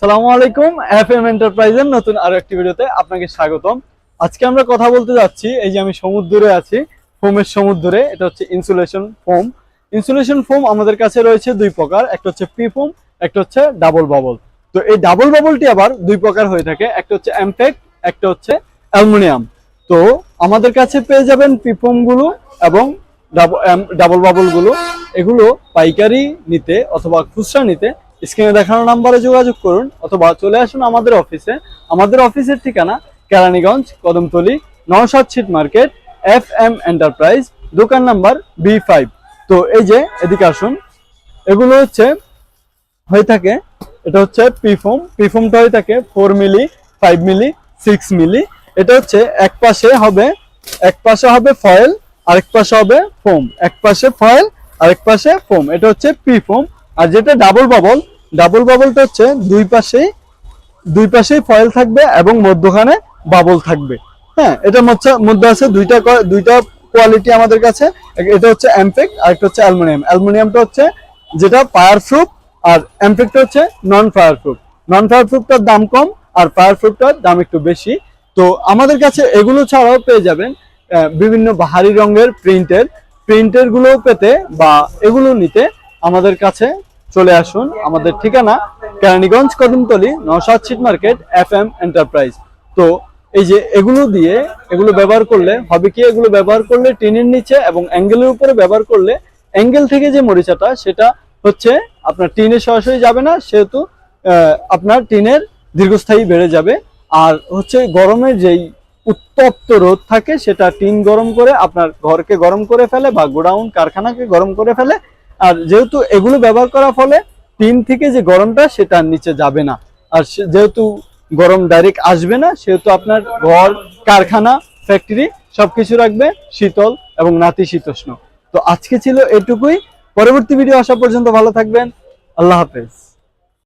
সালামু আলাইকুম F M এন্টারপ্রাইজের নতুন আরও একটি ভিডিওতে আপনাকে স্বাগতম। আজকে আমরা কথা বলতে যাচ্ছি, এই যে আমি সমুদ্রে আছি, ফোমের সমুদ্রে, এটা হচ্ছে ইনসুলেশন ফোম ইনসুলেশন ফোম আমাদের কাছে রয়েছে দুই প্রকার, একটা হচ্ছে পি ফোম একটা হচ্ছে ডাবল বাবল তো এই ডাবল বাবলটি আবার দুই প্রকার হয়ে থাকে, একটা হচ্ছে অ্যাম্পেক্ট একটা হচ্ছে অ্যালুমিনিয়াম তো আমাদের কাছে পেয়ে যাবেন পিফোমগুলো এবং ডাবল বাবলগুলো। এগুলো পাইকারি নিতে অথবা খুচরা নিতে স্ক্রিনে দেখানো নাম্বারে যোগাযোগ করুন অথবা চলে আসুন আমাদের অফিসে। আমাদের অফিসের ঠিকানা কেরানীগঞ্জ, কদমতলি, নওশাদ ছিট মার্কেট এফ এম এন্টারপ্রাইজ, দোকান নাম্বার বি ফাইভ। তো এই যে, এদিকে আসুন। এগুলো হচ্ছে, হয়ে থাকে, এটা হচ্ছে পিফোম পিফোমটা হয়ে থাকে four milli five milli six milli এটা হচ্ছে এক পাশে হবে, এক পাশে হবে ফয়েল আরেক পাশে হবে ফোম এক পাশে ফয়েল আরেক পাশে ফোম এটা হচ্ছে পি ফোম আর যেটা ডাবল বাবল ডাবল বাবলটা হচ্ছে দুই পাশেই দুই পাশেই ফয়েল থাকবে এবং মধ্যখানে বাবল থাকবে। হ্যাঁ এটার মধ্যে মধ্যে আছে দুইটা দুইটা কোয়ালিটি আমাদের কাছে। এটা হচ্ছে অ্যাম্পেক্ট আর একটা হচ্ছে অ্যালুমিনিয়াম অ্যালুমিনিয়ামটা হচ্ছে যেটা ফায়ার প্রুফ আর অ্যাম্পেক্টটা হচ্ছে non fire proof non fire প্রুফটার দাম কম, আর ফায়ার প্রুফটার দাম একটু বেশি। তো আমাদের কাছে এগুলো ছাড়াও পেয়ে যাবেন বিভিন্ন ভারী রঙের প্রিন্টের প্রিন্টেরগুলো পেতে বা এগুলো নিতে আমাদের কাছে চলে আসুন আমাদের ঠিকানা কেরানীগঞ্জ কদমতলি, নওশাদ ছিট মার্কেট এফ এম এন্টারপ্রাইজ তো এই যে এগুলো দিয়ে এগুলো ব্যবহার করলে, হবে কি এগুলো ব্যবহার করলে টিনের নিচে এবং অ্যাঙ্গেলের উপরে ব্যবহার করলে অ্যাঙ্গেল থেকে যে মরিচাটা, সেটা হচ্ছে আপনার টিনে সরাসরি যাবে না, সেহেতু আপনার টিনের দীর্ঘস্থায়ী বেড়ে যাবে। আর হচ্ছে গরমের যেই উত্তপ্ত রোদ থাকে, সেটা টিন গরম করে আপনার ঘরকে গরম করে ফেলে বা গোডাউন, কারখানাকে গরম করে ফেলে আর যেহেতু এগুলো ব্যবহার করার ফলে টিন থেকে যে গরমটা, সেটা নিচে যাবে না। আর যেহেতু গরম ডাইরেক্ট আসবে না, সেহেতু আপনার ঘর, কারখানা ফ্যাক্টরি সবকিছু রাখবে শীতল এবং নাতিশীতোষ্ণ। তো আজকে ছিল এটুকুই। পরবর্তী ভিডিও আসা পর্যন্ত ভালো থাকবেন। আল্লাহ হাফেজ।